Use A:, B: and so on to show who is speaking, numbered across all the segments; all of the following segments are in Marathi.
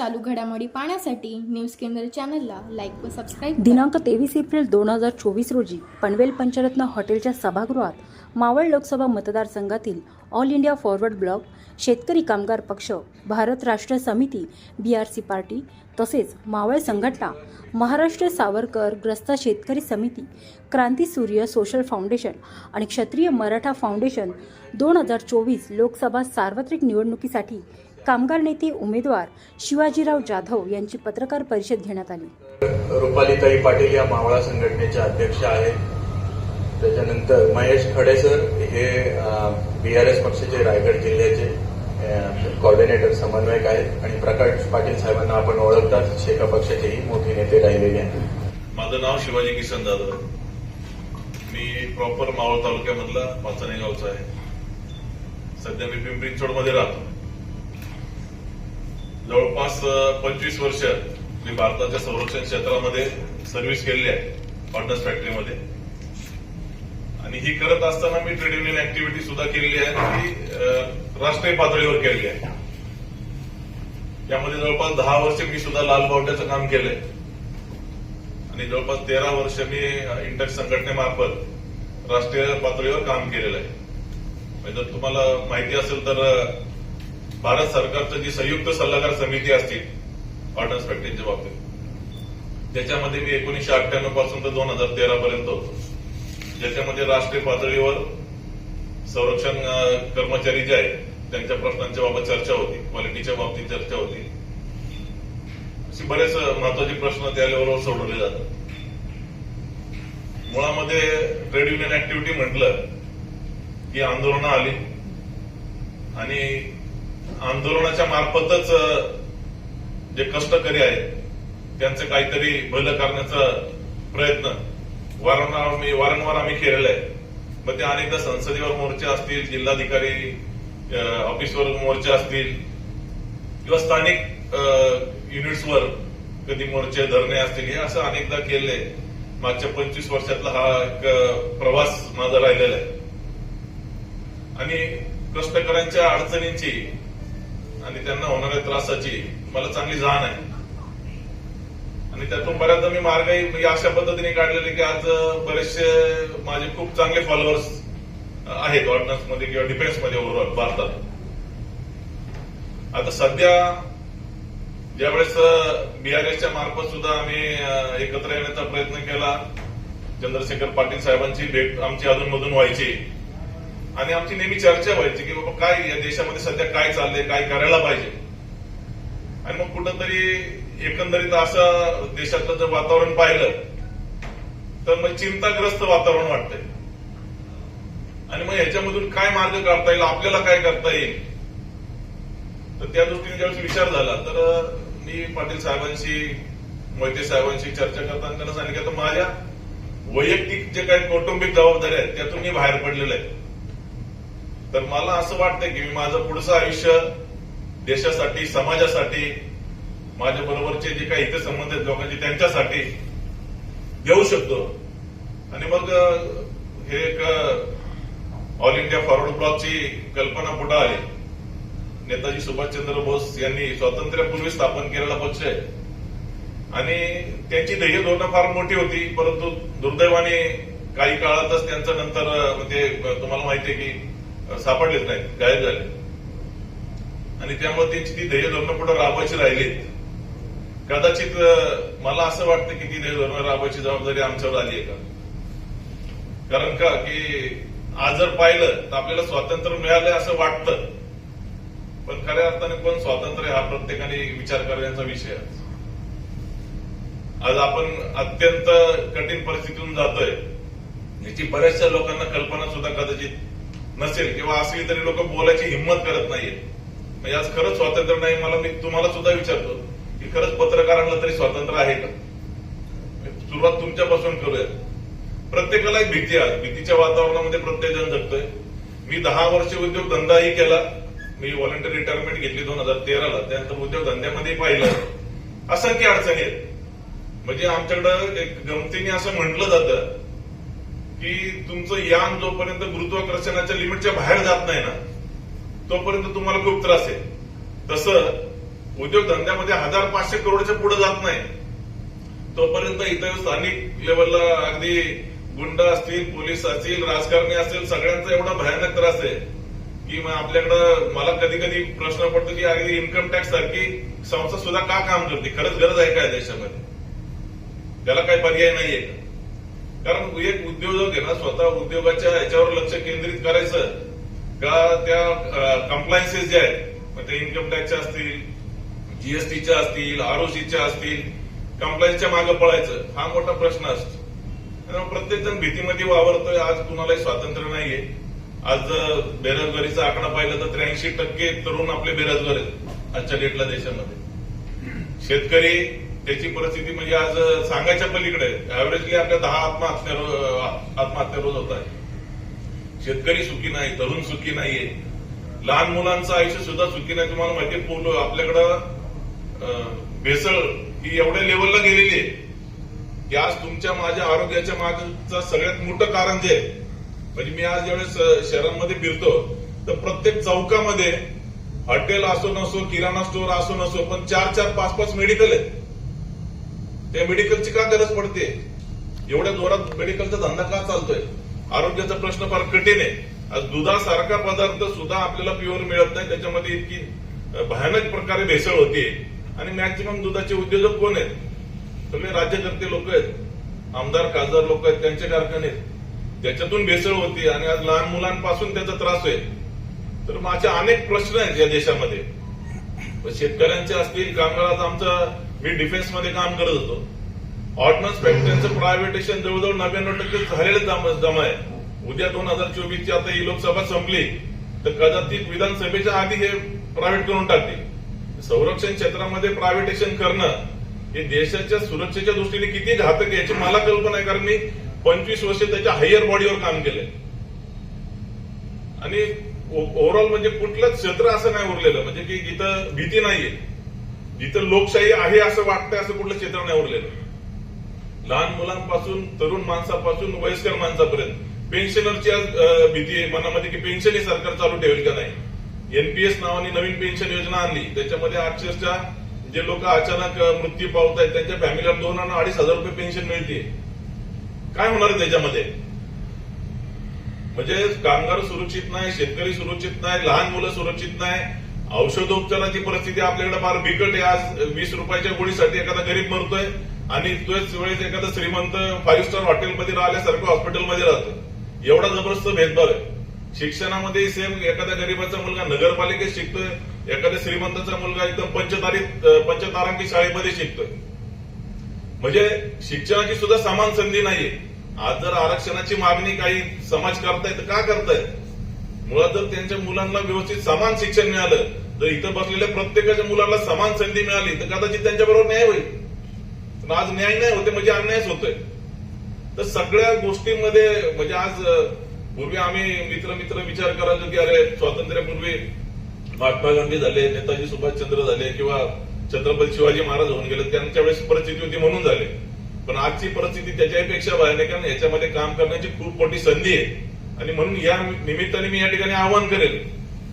A: चालू घडामोडी पाहण्यासाठी न्यूज केंद्र चॅनलला लाईक व सबस्क्राईब
B: दिनांक तेवीस एप्रिल दोन हजार चोवीस रोजी पनवेल पंचरत्न हॉटेलच्या सभागृहात मावळ लोकसभा मतदारसंघातील ऑल इंडिया फॉरवर्ड ब्लॉक शेतकरी कामगार पक्ष भारत राष्ट्र समिती बी आर सी पार्टी तसेच मावळ संघटना महाराष्ट्र सावरकर ग्रस्त शेतकरी समिती क्रांती सूर्य सोशल फाउंडेशन आणि क्षत्रिय मराठा फाउंडेशन दोन हजार चोवीस लोकसभा सार्वत्रिक निवडणुकीसाठी कामगार नेते उमेदवार शिवाजीराव जाधव यांची पत्रकार परिषद घेण्यात आली.
C: रुपालीताई पाटील या मावळा संघटनेच्या अध्यक्ष आहेत. त्याच्यानंतर महेश खडेसर हे बीआरएस पक्षाचे रायगड जिल्ह्याचे कॉर्डिनेटर समन्वयक आहेत. आणि प्रकाश पाटील साहेबांना आपण ओळखतात. शेका पक्षाचेही मोठे नेते राहिलेले आहेत.
D: माझं नाव शिवाजी किसन जाधव. आहे. मी प्रॉपर मावळ तालुक्यामधला पाचाणे गावचा आहे. सध्या मी पिंपरी चिंचवडमध्ये राहतो. जवळपास पंचवीस वर्ष मी भारताच्या संरक्षण क्षेत्रामध्ये सर्व्हिस केलेली आहे ऑर्डनन्स फॅक्टरीमध्ये आणि ही करत असताना मी ट्रेड युनियन ऍक्टिव्हिटी सुद्धा केलेली आहे आणि ती राष्ट्रीय पातळीवर केलेली आहे. त्यामध्ये जवळपास दहा वर्ष मी सुद्धा लाल बावट्याचं काम केलंय. आणि जवळपास तेरा वर्ष मी इंटक संघटनेमार्फत राष्ट्रीय पातळीवर काम केलेलं आहे. म्हणजे जर तुम्हाला माहिती असेल तर भारत सरकारचं जी संयुक्त सल्लागार समिती असतील पार्टनर्स फॅक्टरीच्या बाबतीत. त्याच्यामध्ये मी एकोणीशे अठ्ठ्याण्णवपासून तर दोन हजार तेरा पर्यंत होतो. ज्याच्यामध्ये राष्ट्रीय पातळीवर संरक्षण कर्मचारी जे आहेत त्यांच्या प्रश्नांच्या बाबत चर्चा होती क्वालिटीच्या बाबतीत चर्चा होती. असे बरेच महत्त्वाचे प्रश्न त्या लेवलवर सोडवले जातात. मुळामध्ये ट्रेड युनियन ऍक्टिव्हिटी म्हटलं की आंदोलनं आली आणि आंदोलनाच्या मार्फतच जे कष्टकरी आहेत त्यांचं काहीतरी भलं करण्याचा प्रयत्न वारंवार वारंवार आम्ही केलेला आहे. मग ते अनेकदा संसदेवर मोर्चे असतील जिल्हाधिकारी ऑफिसवर मोर्चे असतील किंवा स्थानिक अं, युनिट्सवर कधी मोर्चे धरणे असतील हे असं अनेकदा केले मागच्या पंचवीस वर्षातला हा एक प्रवास माझा राहिलेला आहे. आणि कष्टकऱ्यांच्या अडचणींची आणि त्यांना होणाऱ्या त्रासाची मला चांगली जाण आहे. आणि त्यातून बऱ्याचदा मी मार्गही म्हणजे अशा पद्धतीने काढलेले की आज बरेचसे माझे खूप चांगले फॉलोअर्स आहेत ऑर्डनन्समध्ये किंवा डिफेन्समध्ये ओव्हरऑल भारतात. आता सध्या ज्यावेळेस बीआरएसच्या मार्फत सुद्धा आम्ही एकत्र येण्याचा प्रयत्न केला चंद्रशेखर पाटील साहेबांची भेट आमची अधूनमधून व्हायची. आणि आमची नेहमी चर्चा व्हायची की बाबा काय या देशामध्ये सध्या काय चाललंय काय करायला पाहिजे. आणि मग कुठंतरी एकंदरीत असं देशातलं जर वातावरण पाहिलं तर मग चिंताग्रस्त वातावरण वाटतंय. आणि मग याच्यामधून काय मार्ग काढता येईल आपल्याला काय करता येईल? तर त्या दृष्टीने ज्यावेळेस विचार झाला तर मी पाटील साहेबांशी मोहिते साहेबांशी चर्चा करताना त्यांना सांगितलं तर माझ्या वैयक्तिक जे काही कौटुंबिक जबाबदाऱ्या आहेत त्यातून मी बाहेर पडलेलं आहे. तर मला असं वाटतंय की मी माझं पुढचं आयुष्य देशासाठी समाजासाठी माझ्या बरोबरचे जे काही इथे संबंधित लोकांचे त्यांच्यासाठी देऊ शकतो. आणि मग हे एक ऑल इंडिया फॉरवर्ड ब्लॉकची कल्पना पुढे आली. नेताजी सुभाषचंद्र बोस यांनी स्वातंत्र्यापूर्वी स्थापन केलेला पक्ष आहे. आणि त्यांची ध्येय धोरणं फार मोठी होती परंतु दुर्दैवाने काही काळातच त्यांचं नंतर म्हणजे तुम्हाला माहिती आहे की सापडलेच नाहीत गायब झाले. आणि त्यामुळे त्यांची ती ध्येय धोरणं पुढे राबवायची राहिलीत कदाचित मला असं वाटतं की ती ध्येय धोरणं राबवायची जबाबदारी आमच्यावर आली आहे का? कारण का? की आज जर पाहिलं तर आपल्याला स्वातंत्र्य मिळालंय असं वाटतं. पण खऱ्या अर्थाने कोण स्वातंत्र्य हा प्रत्येकाने विचार करण्याचा विषय आहे. आज आपण अत्यंत कठीण परिस्थितीतून जातोय. याची बऱ्याचशा लोकांना कल्पना सुद्धा कदाचित नसेल किंवा असली तरी लोक बोलायची हिंमत करत नाहीये म्हणजे आज खरंच स्वातंत्र्य नाही मला मी तुम्हाला सुद्धा विचारतो की खरंच पत्रकारांना तरी स्वातंत्र्य आहे का? म्हणजे सुरुवात तुमच्यापासून करूया. प्रत्येकाला एक भीती आहे. भीतीच्या वातावरणामध्ये प्रत्येक जण जगतोय. मी दहा वर्ष उद्योग धंदाही केला. मी व्हॉलंटियर रिटायरमेंट घेतली दोन हजार तेराला. त्यानंतर उद्योगधंद्यामध्ये पाहिलं. असंख्य अडचणी आहेत. म्हणजे आमच्याकडं एक गमतीने असं म्हटलं जातं की तुमचं यान जोपर्यंत गुरुत्वाकर्षणाच्या लिमिटच्या बाहेर जात नाही ना तोपर्यंत तुम्हाला खूप त्रास आहे. तसं उद्योगधंद्यामध्ये हजार पाचशे करोडच्या पुढे जात नाही. तोपर्यंत इथं स्थानिक लेवलला अगदी गुंड असतील पोलीस असतील राजकारणी असतील सगळ्यांचा एवढा भयानक त्रास आहे की मग आपल्याकडं मला कधी कधी प्रश्न पडतो की अगदी इन्कम टॅक्स सारखी संस्था सुद्धा का काम करते? खरंच गरज आहे का देशामध्ये? त्याला काही पर्याय नाहीये का? कारण एक उद्योजक आहे ना स्वतः उद्योगाच्या याच्यावर लक्ष केंद्रित करायचं का त्या कम्प्लायन्सेस जे आहेत मग ते इन्कम टॅक्सच्या असतील जीएसटीच्या असतील आरओसीच्या असतील कम्प्लायन्सच्या मागे पळायचं हा मोठा प्रश्न असतो. प्रत्येक जण भीतीमध्ये वावरतोय आज कुणालाही स्वातंत्र्य नाहीये. आज बेरोजगारीचा आकडा पाहिला तर त्र्याऐंशी टक्के तरुण आपले बेरोजगार आहेत आजच्या डेटला देशामध्ये. शेतकरी त्याची परिस्थिती म्हणजे आज सांगायच्या पलीकडे ऍव्हरेजली आपल्या दहा आत्महत्या आत्महत्या रोज होत आहे शेतकरी सुखी नाही तरुण सुखी नाहीये. लहान मुलांचं आयुष्य सुद्धा सुखी नाही. तुम्हाला माहिती पूर्ण आपल्याकडं भेसळ ही एवढ्या लेवलला गेलेली आहे. की आज तुमच्या माझ्या आरोग्याच्या मागचं सगळ्यात मोठं कारण जे आहे म्हणजे मी आज ज्यावेळेस शहरांमध्ये फिरतो तर प्रत्येक चौकामध्ये हॉटेल असो नसो किराणा स्टोअर असो नसो पण चार चार पाच पाच मेडिकल आहेत. त्या मेडिकलची का गरज पडते? एवढ्या जोरात मेडिकलचा धंदा का चालतोय? आरोग्याचा प्रश्न फार कठीण आहे. आज दुधासारखा पदार्थ सुद्धा आपल्याला प्युअर मिळत नाही. त्याच्यामध्ये इतकी भयानक प्रकारे भेसळ होते आणि मॅक्झिमम दुधाचे उद्योजक कोण आहेत? सगळे राज्यकर्ते लोक आहेत. आमदार खासदार लोक आहेत. त्यांचे कारखाने आहेत. त्याच्यातून भेसळ होती आणि आज लहान मुलांपासून त्याचा त्रास होईल. तर माझे अनेक प्रश्न आहेत या देशामध्ये. शेतकऱ्यांचे असतील कामगाराचं आमचा मी डिफेन्समध्ये काम करत होतो. ऑर्डनन्स फॅक्टरीचं प्रायव्हेटेशन जवळजवळ नव्याण्णव टक्के झालेलं जमा आहे. उद्या दोन हजार चोवीसची आता ही लोकसभा संपली तर कदाचित विधानसभेच्या आधी हे प्रायव्हेट करून टाकतील. संरक्षण क्षेत्रामध्ये प्रायव्हेटेशन करणं हे देशाच्या सुरक्षेच्या दृष्टीने किती घातक आहे याची मला कल्पना आहे कारण मी पंचवीस वर्ष त्याच्या हायर बॉडीवर काम केलंय. आणि ओव्हरऑल म्हणजे कुठलंच क्षेत्र असं नाही उरलेलं म्हणजे की इथं भीती नाहीये. जिथं लोकशाही आहे असं वाटतंय असं कुठलं क्षेत्र नाही उरलेलं. लहान मुलांपासून तरुण माणसापासून वयस्कर माणसापर्यंत. पेन्शनरची आज भीती आहे मनामध्ये की पेन्शन हे सरकार चालू ठेवेल का नाही? एनपीएस नावाने नवीन पेन्शन योजना आणली. त्याच्यामध्ये अक्षरशः जे लोक अचानक मृत्यू पावत आहेत त्यांच्या फॅमिलीला दोन आणि अडीच हजार रुपये पेन्शन मिळते. काय होणार त्याच्यामध्ये? म्हणजे कामगार सुरक्षित नाही शेतकरी सुरक्षित नाही लहान मुलं सुरक्षित नाही औषधोपचाराची परिस्थिती आपल्याकडे फार बिकट आहे. आज वीस रुपयाच्या गोळीसाठी एखादा गरीब मरतोय आणि तोच वेळेस एखादा श्रीमंत फाईव्ह स्टार हॉटेलमध्ये राहिल्यासारखं हॉस्पिटलमध्ये राहतो एवढा जबरदस्त भेदभाव आहे. शिक्षणामध्ये सेम एखाद्या गरीबाचा मुलगा नगरपालिकेत शिकतोय एखाद्या श्रीमंताचा मुलगा एकदम पंचतारीत पंचतारांकी शाळेमध्ये शिकतोय. म्हणजे शिक्षणाची सुद्धा समान संधी नाहीये. आज जर आरक्षणाची मागणी काही समाज करतायत तर का करतायत? मुळात जर त्यांच्या मुलांना व्यवस्थित समान शिक्षण मिळालं तर इथं बसलेल्या प्रत्येकाच्या मुलांना समान संधी मिळाली तर कदाचित त्यांच्याबरोबर न्याय होईल. पण आज न्याय नाही होते म्हणजे अन्यायच होतोय. तर सगळ्या गोष्टींमध्ये म्हणजे आज पूर्वी आम्ही मित्र मित्र विचार करायचो की अरे स्वातंत्र्यापूर्वी महात्मा गांधी झाले नेताजी सुभाषचंद्र झाले किंवा छत्रपती शिवाजी महाराज होऊन गेले त्यांच्या वेळेस परिस्थिती होती म्हणून झाले. पण आजची परिस्थिती त्याच्यापेक्षा भयानक आहे कारण याच्यामध्ये काम करण्याची खूप मोठी संधी आहे. आणि म्हणून या निमित्ताने मी या ठिकाणी आवाहन करेल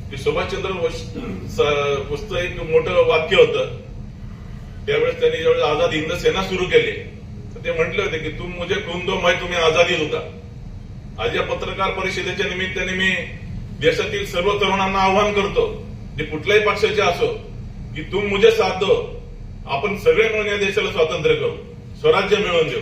D: की सुभाषचंद्र पुस्तक एक मोठं वाक्य होतं. त्यावेळेस त्यांनी ज्यावेळेस आझाद हिंद सेना सुरू केली तर ते म्हटले होते की तुम मुझे खून दो मैं तुम्ही आझादी होता आज या पत्रकार परिषदेच्या निमित्ताने मी देशातील सर्व तरुणांना आवाहन करतो जे कुठल्याही पक्षाचे असो की तुम मुझे साथ दो. आपण सगळे मिळून या देशाला स्वातंत्र्य करू. स्वराज्य मिळवून देऊ.